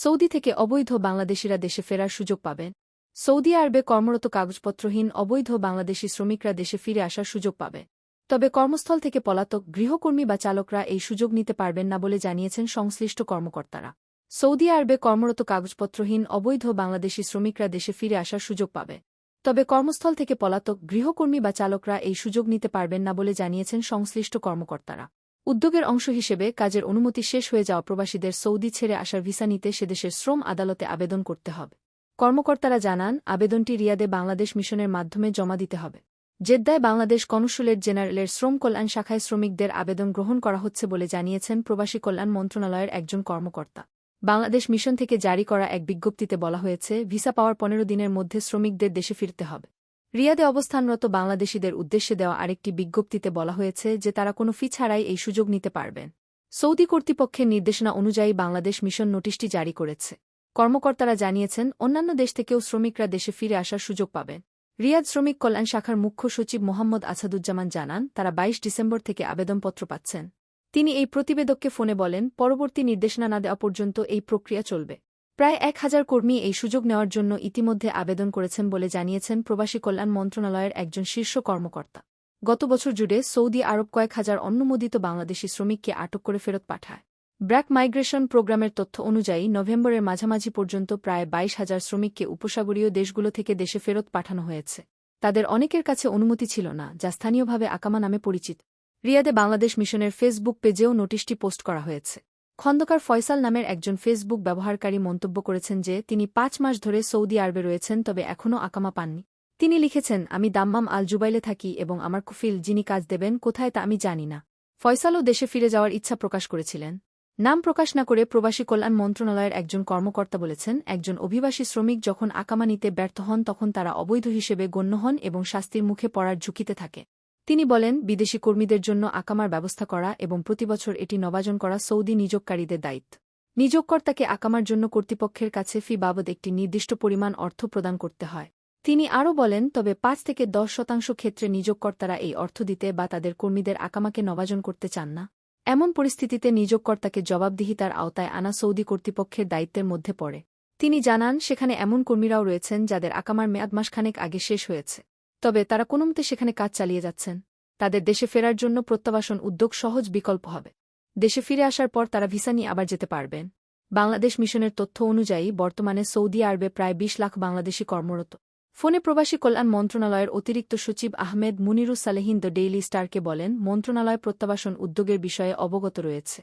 Saudi থেকে অবৈধ বাংলাদেশিরা দেশে ফেরার সুযোগ পাবেন। সৌদি আরবে কর্মরত কাগজপত্রহীন অবৈধ বাংলাদেশি শ্রমিকরা দেশে ফিরে আসার সুযোগ পাবে। তবে কর্মস্থল থেকে পলাতক গৃহকর্মী বা চালকরা এই সুযোগ নিতে পারবেন না বলে জানিয়েছেন সংশ্লিষ্ট কর্মকর্তারা। সৌদি আরবে কর্মরত কাগজপত্রহীন অবৈধ বাংলাদেশি শ্রমিকরা দেশে ফিরে আসার সুযোগ পাবে। তবে কর্মস্থল থেকে পলাতক গৃহকর্মী বা চালকরা এই সুযোগ নিতে পারবেন না বলে জানিয়েছেন সংশ্লিষ্ট কর্মকর্তারা। উদ্যোগের অংশ হিসেবে কাজের অনুমতি শেষ হয়ে যাওয়া প্রবাসীদের সৌদি ছেড়ে আসার ভিসা নিতে সেদেশের শ্রম আদালতে আবেদন করতে হবে। কর্মকর্তারা জানান, আবেদনটি রিয়াদে বাংলাদেশ মিশনের মাধ্যমে জমা দিতে হবে। জেদ্দায় বাংলাদেশ কনসুলেট জেনারেলের শ্রম কল্যাণ শাখায় শ্রমিকদের আবেদন গ্রহণ করা হচ্ছে বলে জানিয়েছেন প্রবাসী কল্যাণ মন্ত্রণালয়ের একজন কর্মকর্তা। বাংলাদেশ মিশন থেকে জারি করা এক বিজ্ঞপ্তিতে বলা হয়েছে, ভিসা পাওয়ার পনেরো দিনের মধ্যে শ্রমিকদের দেশে ফিরতে হবে। রিয়াদে অবস্থানরত বাংলাদেশিদের উদ্দেশ্যে দেওয়া আরেকটি বিজ্ঞপ্তিতে বলা হয়েছে যে তারা কোনো ফি ছাড়াই এই সুযোগ নিতে পারবেন। সৌদি কর্তৃপক্ষের নির্দেশনা অনুযায়ী বাংলাদেশ মিশন নোটিশটি জারি করেছে। কর্মকর্তারা জানিয়েছেন, অন্যান্য দেশ থেকেও শ্রমিকরা দেশে ফিরে আসার সুযোগ পাবেন। রিয়াদ শ্রমিক কল্যাণ শাখার মুখ্য সচিব মোহাম্মদ আসাদুজ্জামান জানান, তারা ২২ ডিসেম্বর থেকে আবেদনপত্র পাচ্ছেন। তিনি এই প্রতিবেদককে ফোনে বলেন, পরবর্তী নির্দেশনা না দেওয়া পর্যন্ত এই প্রক্রিয়া চলবে। প্রায় এক হাজার কর্মী এই সুযোগ নেওয়ার জন্য ইতিমধ্যে আবেদন করেছেন বলে জানিয়েছেন প্রবাসী কল্যাণ মন্ত্রণালয়ের একজন শীর্ষ কর্মকর্তা। গত বছর জুড়ে সৌদি আরব কয়েক হাজার অনুমোদিত বাংলাদেশি শ্রমিককে আটক করে ফেরত পাঠায়। ব্র্যাক মাইগ্রেশন প্রোগ্রামের তথ্য অনুযায়ী নভেম্বরের মাঝামাঝি পর্যন্ত প্রায় বাইশ হাজার শ্রমিককে উপসাগরীয় দেশগুলো থেকে দেশে ফেরত পাঠানো হয়েছে। তাদের অনেকের কাছে অনুমতি ছিল না, যা স্থানীয়ভাবে আকামা নামে পরিচিত। রিয়াদে বাংলাদেশ মিশনের ফেসবুক পেজেও নোটিশটি পোস্ট করা হয়েছে। খন্দকার ফয়সাল নামের একজন ফেসবুক ব্যবহারকারী মন্তব্য করেছেন যে, তিনি পাঁচ মাস ধরে সৌদি আরবে রয়েছেন, তবে এখনও আকামা পাননি। তিনি লিখেছেন, আমি দাম্মাম আল জুবাইলে থাকি এবং আমার কুফিল যিনি কাজ দেবেন, কোথায় তা আমি জানি না। ফয়সালও দেশে ফিরে যাওয়ার ইচ্ছা প্রকাশ করেছিলেন। নাম প্রকাশ না করে প্রবাসী কল্যাণ মন্ত্রণালয়ের একজন কর্মকর্তা বলেছেন, একজন অভিবাসী শ্রমিক যখন আকামা নিতে ব্যর্থ হন, তখন তারা অবৈধ হিসেবে গণ্য হন এবং শাস্তির মুখে পড়ার ঝুঁকিতে থাকে। তিনি বলেন, বিদেশি কর্মীদের জন্য আকামার ব্যবস্থা করা এবং প্রতিবছর এটি নবাজন করা সৌদি নিযোগকারীদের দায়িত্ব। নিযোগকর্তাকে আকামার জন্য কর্তৃপক্ষের কাছে ফি বাবদ একটি নির্দিষ্ট পরিমাণ অর্থ প্রদান করতে হয়। তিনি আরও বলেন, তবে পাঁচ থেকে দশ শতাংশ ক্ষেত্রে নিযোগকর্তারা এই অর্থ দিতে বা তাদের কর্মীদের আকামাকে নবাজন করতে চান না। এমন পরিস্থিতিতে নিযোগকর্তাকে জবাবদিহিতার আওতায় আনা সৌদি কর্তৃপক্ষের দায়িত্বের মধ্যে পড়ে। তিনি জানান, সেখানে এমন কর্মীরাও রয়েছেন যাদের আকামার মেয়াদ মাসখানেক আগে শেষ হয়েছে। তবে তারা কোনোমতে সেখানে কাজ চালিয়ে যাচ্ছেন। তাদের দেশে ফেরার জন্য প্রত্যাবাসন উদ্যোগ সহজ বিকল্প হবে। দেশে ফিরে আসার পর তারা ভিসা নিয়ে আবার যেতে পারবেন। বাংলাদেশ মিশনের তথ্য অনুযায়ী, বর্তমানে সৌদি আরবে প্রায় ২০ লাখ বাংলাদেশি কর্মরত। ফোনে প্রবাসী কল্যাণ মন্ত্রণালয়ের অতিরিক্ত সচিব আহমেদ মুনিরুস সালেহিন দ্য ডেইলি স্টারকে বলেন, মন্ত্রণালয় প্রত্যাবাসন উদ্যোগের বিষয়ে অবগত রয়েছে।